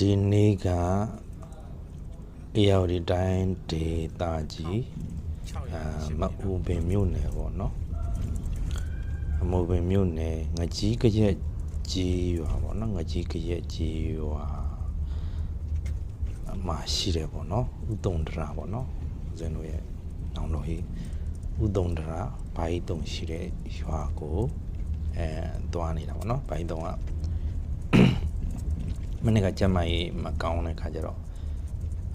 ဒီနေ့ကအေရဝတီတိုင်းဒေသကြီးအာမအူပင်မြို့နယ်ပေါ့နော်အမူပင်မြို့နယ်ငကြီးကရက်ကြီးရွာပေါ့နော်ငကြီးကရက်ကြီးရွာအမရှိတယ်ပေါ့နော်ဥတုံဒရာပေါ့နော်ဦးဇင်းတို့ရဲ့နောင်တော်ဟိဥတုံဒရာဘာကြီးတုံရှိတဲ့ရွာကိုအဲသွားနေတာပေါ့နော်ဘာကြီးတုံက မနေ့ကကြက်မကြီးမကောင်းတဲ့ခါကျတော့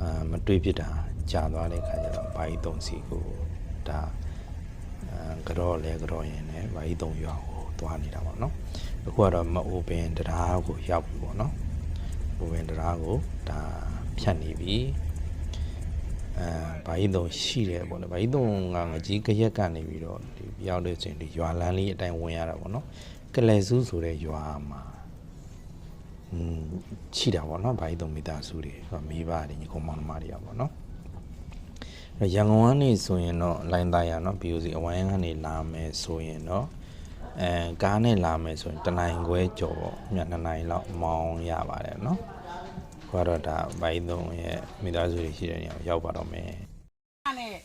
အာမတွေးဖြစ်တာကြာသွားတဲ့ခါကျတော့ဘာကြီးတုံစီကိုဒါအာကြောလဲကြောရင်လည်းဘာကြီးတုံရွာကိုသွားနေတာပေါ့နော်အခုကတော့မအိုပင်တရားကိုရောက်ပြီပေါ့နော်အိုပင်တရားကိုဒါဖြတ်နေပြီအာဘာကြီးတုံရှိတယ်ပေါ့နော်ဘာကြီးတုံကငကြီးကရက်ကနေပြီးတော့ဒီရောက်တဲ့ချိန်ဒီရွာလန်းလေးအတိုင်းဝင်ရတာပေါ့နော်ကလဲစုဆိုတဲ့ရွာမှာอืม ရှိတာပေါ့နော်ဘာကြီးသုံးမိသားစုတွေဟိုမိဘတွေညီကောင်မောင်နှမတွေကပေါ့နော်အဲ့ရန်ကုန်ကနေဆိုရင်တော့လိုင်းသားရနော် BOC အဝိုင်းကနေလာမယ်ဆိုရင်တော့အဲကားနဲ့လာမယ်ဆိုရင်တနိုင်ခွဲကျော်ပေါ့ညနှစ်နိုင်လောက်မောင်းရပါတယ်နော်ခွာတော့ဒါဘာကြီးသုံးရဲ့မိသားစုတွေရှိတဲ့နေရာကိုရောက်ပါတော့မယ်နဲ့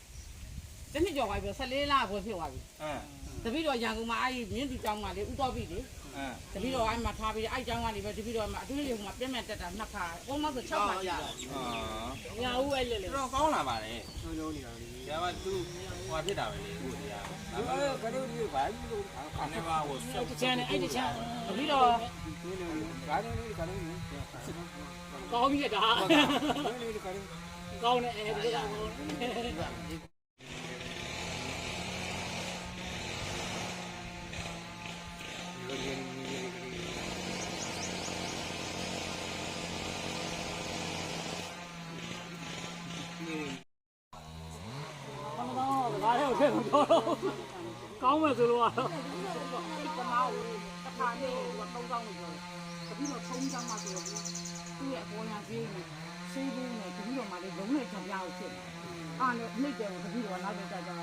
တနစ်ကျော်သွားပြီ14လကိုဖြစ်သွားပြီအင်း တပည့်တော်ရန်ကုန်မှာအဲ့ဒီမြင်းသူကျောင်းကလေဥတော်ပြီလေအင်းတပည့်တော်အဲ့မှာထားပြီးအဲ့ကျောင်းကနေပဲတပည့်တော်မှာအတူတူကပြည့်မဲ့တက်တာနှစ်ခါအကုန်လုံးဆို6ခါကြာအာညာဦးအဲ့လေလေတော်ကောင်းလာပါလေချုံချုံနေတာလေ။ဒါမှသူဟိုဖြစ်တာပဲလေကိုတရား။ဒါမှကတော့ဒီဘာကြီးလို့အနေပါဟိုဆက်တချမ်းနဲ့အဲ့တချမ်းတပည့်တော်နေနေဘာနေနေကနေနေကောင်းပြီဒါနေနေကနေကောင်းနေအဲ့ဒီကောင် ဘာလဲဖြစ်တော့ကောင်းမယ်ဆိုလို့ကတော့ကမောက်တစ်ခါနေတော့3000လို့ပြောတယ်တပည့်တော်ထုံးကြမှာဆိုတော့သူ့ရဲ့အပေါ်ညာဈေးနဲ့ဆေးဘူးနဲ့တပည့်တော်မှလည်းလုံးနဲ့ကြံပြားကိုဖြစ်တယ်အားနဲ့နှိမ့်တယ်တပည့်တော်နောက်တော့ကြာကြာ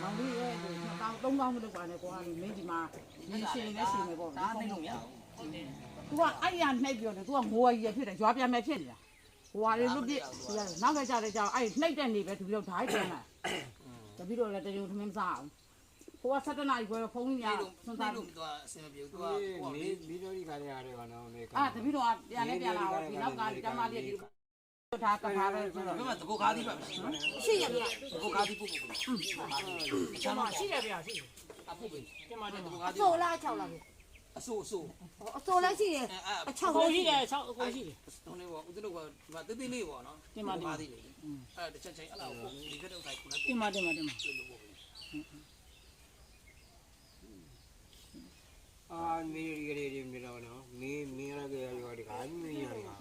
မောင်လေးရဲ့2000 3000မလုပ်ပါနဲ့ကွာလေမင်းဒီမှာဒီရှင်နဲ့ရှင်နေပေါ့ဒါသိလို့မရသူကအဲ့ရနှိပ်ပြောတယ်သူကငိုရည်ဖြစ်တယ်ရွာပြန်မဲ့ဖြစ်နေတာဟိုဟာလေလွတ်ပြစ်နောက်ကကြတဲ့ကြောင်အဲ့နှိပ်တဲ့နေပဲတပည့်တော်ဓာတ်ပြန်လာ တပည့်တော်လည်းတရုံထမင်းမစားအောင်ဟိုက7နာရီခွဲဖုန်းကြီးများဆွန်သားပြီးတော့အဆင်မပြေဘူးသူကနေဒီလိုဒီကရရတယ်ကတော့နေအာတပည့်တော်ကပြန်လဲပြန်လာတော့ဒီနောက်ကကျမလေးဒီဒါကထားပဲဆိုတော့ဘယ်မှာတကူကားသီးပါမရှိဘူးရှိရပြတကူကားသီးပို့ပို့ပို့ကျမရှိရပြရှိအပို့ပဲကျမတို့တကူကားသီးဆိုလား6လား အဆိုးအဆိုးအဆိုလားရှိတယ်အဲအဲအ6 6ကိုလားရှိရှိတတယ်ယ်6ကိုရှိတယ်ဟိုနေပေါ့ဦးတို့ကဒီမှာတေးသေးလေးပေါ့နော်ကားသီးလေအဲတချက်ချင်းအဲ့လောက်ဒီကတော့ခိုင်ခုနကတင်မတင်မတင်မအာနေရီကလေးတွေမြေတော့နော်မင်းမင်းရကြရောဒီကမင်းရတာ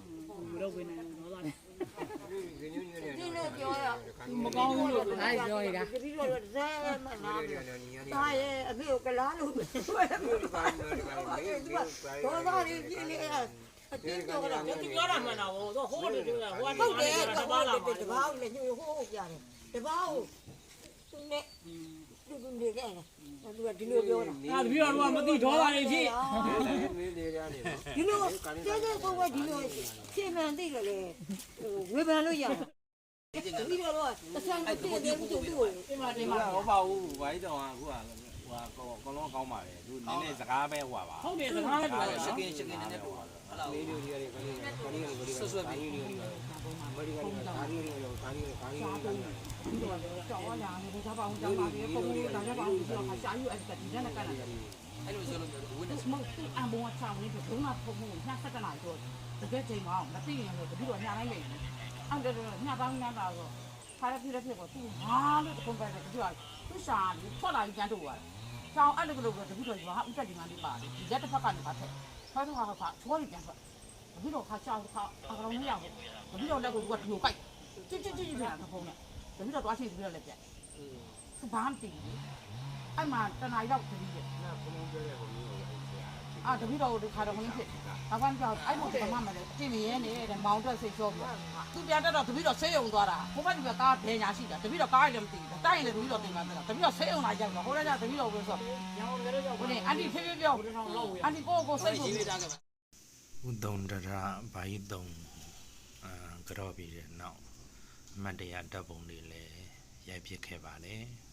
မလုပ်ဘဲနဲ့တော့လာတယ်ဒီညညနေဒီလိုပြောရမကောင်းဘူးလို့ ဒါပြောရတာတ ပည့်တော်ဇဲမနာဘူးနေနေနေဒါရဲ့အမေကိုကလားလို့ပြောတယ်ဒီကနေ့ဒီကနေ့ဒီကဘောသားလေးပြင်းနေအတင်းပြောတာသူပြောတာမှန်တာဟိုတော့ဟိုးတယ်ပြောတာဟိုကဟုတ်တယ်တတပါးဘာလာလို့တဘာလို့လည်းညှို့ဟိုးပြတယ်တဘာကိုသူနဲ့သူသူနေခဲ့တယ်သူကဒီလိုပြောတာအာတပည့်တော်ကမသိဒေါသတွေဖြစ်မင်းတွေရတယ်ဒီလိုကျဲကျဲကိုကဒီလိုရှင်းမှန်သိတယ်လေဝေဖန်လို့ရ တယ်တပည့်တော်ကတဆန်ကိုတည့်တယ်သူ့ကိုတင်မတင်မဟုတ်ပါဘူးဘာကြီးတောင်အခုကဟိုကောလုံးကောင်းပါလေသူနည်းနည်းစကားပဲဟိုပါပါဟုတ်တယ်စကားလည်းပြောတယ်ရှက်ကင်းရှက်ကင်းနေနေပေါ့အဲ့လောက်လေးလေးလေးလေးလေးလေးလေးဆွဆွပြီးလေးလေးဘာဒီကလေးဒါလေးလေးဒါလေးလေးဒါလေးလေးပြီးတော့ကြောက်ရရတယ်ဒါပေမဲ့ကြောက်ပါလေပုံပုံဒါကြပါအောင်ဆိုတော့ရှာယူအဲ့ဒါဒီနဲ့ကန်တယ်အဲ့လိုဆိုလို့ဝိနစမောက်အံဘောချောင်းလေးဘုံကပုံပုံညဆက်တနာဆိုတကယ်ချိန်မအောင်မသိရင်လည်းပြီးတော့ညာလိုက်လိမ့် မယ်အဲ့ဒါညပေါင်းညတာဆိုခါရဖြစ်ရဖြစ်ကိုသူဟာလို့တခုံးပဲပြီးတော့သူရှာပြီးထွက်လာပြီးကျန်းတော့ရတယ်။ကြောင်အဲ့လိုလိုပဲတပြီးတော့ရွာဥစ္စာဒီမှလေးပါတယ်ဒီရက်တစ်ဖက်ကနေပါထက်ဖတ်တော့ဟာခါချောရီပြန်ထွက်တပြီးတော့ခါချောင်းခါအကောင်မရဘူးတပြီးတော့လက်ကိုကဒီကိုကိုက်ချစ်ချစ်ချစ်ချစ်ပြန်ဖုံးနဲ့တပြီးတော့သွားချင်းပြီးတော့လက်ပြသူဘာမှမသိဘူးအဲ့မှာတနားရောက်တပြီးတယ် အာတပည့်တော်တို့ခါတော့ခင်းဖြစ်ဘာမှမကြောက်အဲ့လိုဘာမှမလဲပြင်မရဲနေတဲ့မောင်တက်စိတ်ချောပြီးသူပြန်တက်တော့တပည့်တော်ဆေးရုံသွားတာဟိုဘက်ဒီဘက်ကားဘယ်ညာရှိတာတပည့်တော်ကားလည်းမသိဘူးတိုက်ရင်လည်းတပည့်တော်တင်ပါမယ်တပည့်တော်ဆေးရုံလာကြတော့ဟိုလည်းကြတပည့်တော်ပဲဆိုဟိုနေအန်တီဖေးဖေးပြောအန်တီကိုကိုစိတ်ကိုရေးပေးထားခဲ့ပါဥတုံဒရာဘာကြီးတုံကြော့ပြီးတဲ့နောက်အမှတ်တရဓာတ်ပုံတွေလည်းရိုက်ဖြစ်ခဲ့ပါတယ်။